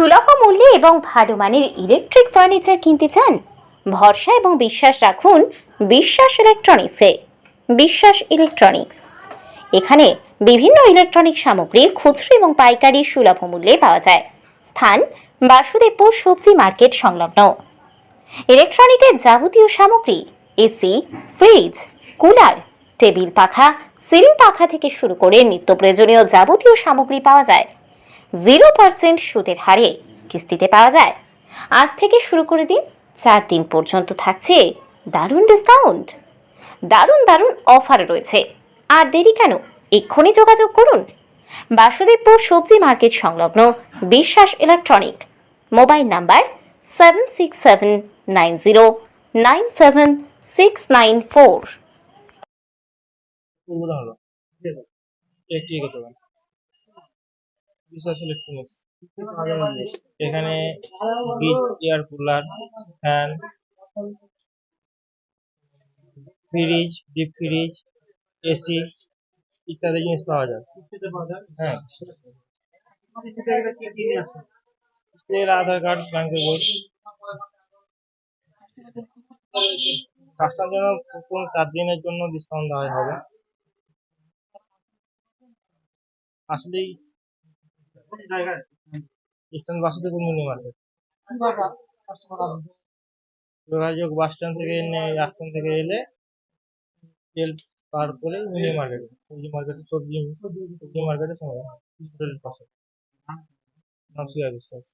সুলভ মূল্যে এবং ভালো মানের ইলেকট্রিক ফার্নিচার কিনতে চান, ভরসা এবং বিশ্বাস রাখুন বিশ্বাস ইলেকট্রনিক্সে বিশ্বাস ইলেকট্রনিক্স এখানে বিভিন্ন ইলেকট্রনিক সামগ্রী, খুচরো এবং পাইকারি সুলভ মূল্যে পাওয়া যায়। স্থান বাসুদেবপুর সবজি মার্কেট সংলগ্ন। ইলেকট্রনিকের যাবতীয় সামগ্রী, এসি ফ্রিজ কুলার টেবিল পাখা সিলিং পাখা থেকে শুরু করে নিত্য প্রয়োজনীয় যাবতীয় সামগ্রী পাওয়া যায়। জিরো পার্সেন্ট সুদের হারে কিস্তিতে পাওয়া যায়। আজ থেকে শুরু করে দিন, চার দিন পর্যন্ত থাকছে দারুণ ডিসকাউন্ট দারুণ দারুণ অফার রয়েছে। আর দেরি কেন? এক্ষুনি যোগাযোগ করুন। বাসুদেবপুর সবজি মার্কেট সংলগ্ন Biswas electronic mobile number seven six seven nine zero nine seven six nine four Biswas electronics এখানে bit air cooler fan fridge deep fridge AC ইত্যাদি জিনিস পাওয়া যায়। হ্যাঁ। আধার কার্ড ব্যাংকের বই। কাস্টমার জন্য কোন চার দিনের জন্য ডিসকাউন্ট দেওয়া হবে? আসলেই ইস্টার্ন বাসুদেবপুর মিনি মার্কেট যোগাযোগ বাস স্ট্যান্ড থেকে এনে বাস স্ট্যান্ড থেকে এলে তেল পার করে মিনি মার্কেট। সবজি মার্কেটে সবজি সবজি মার্কেটে সময় পাশে। নবসিয়া বিশ্বাস।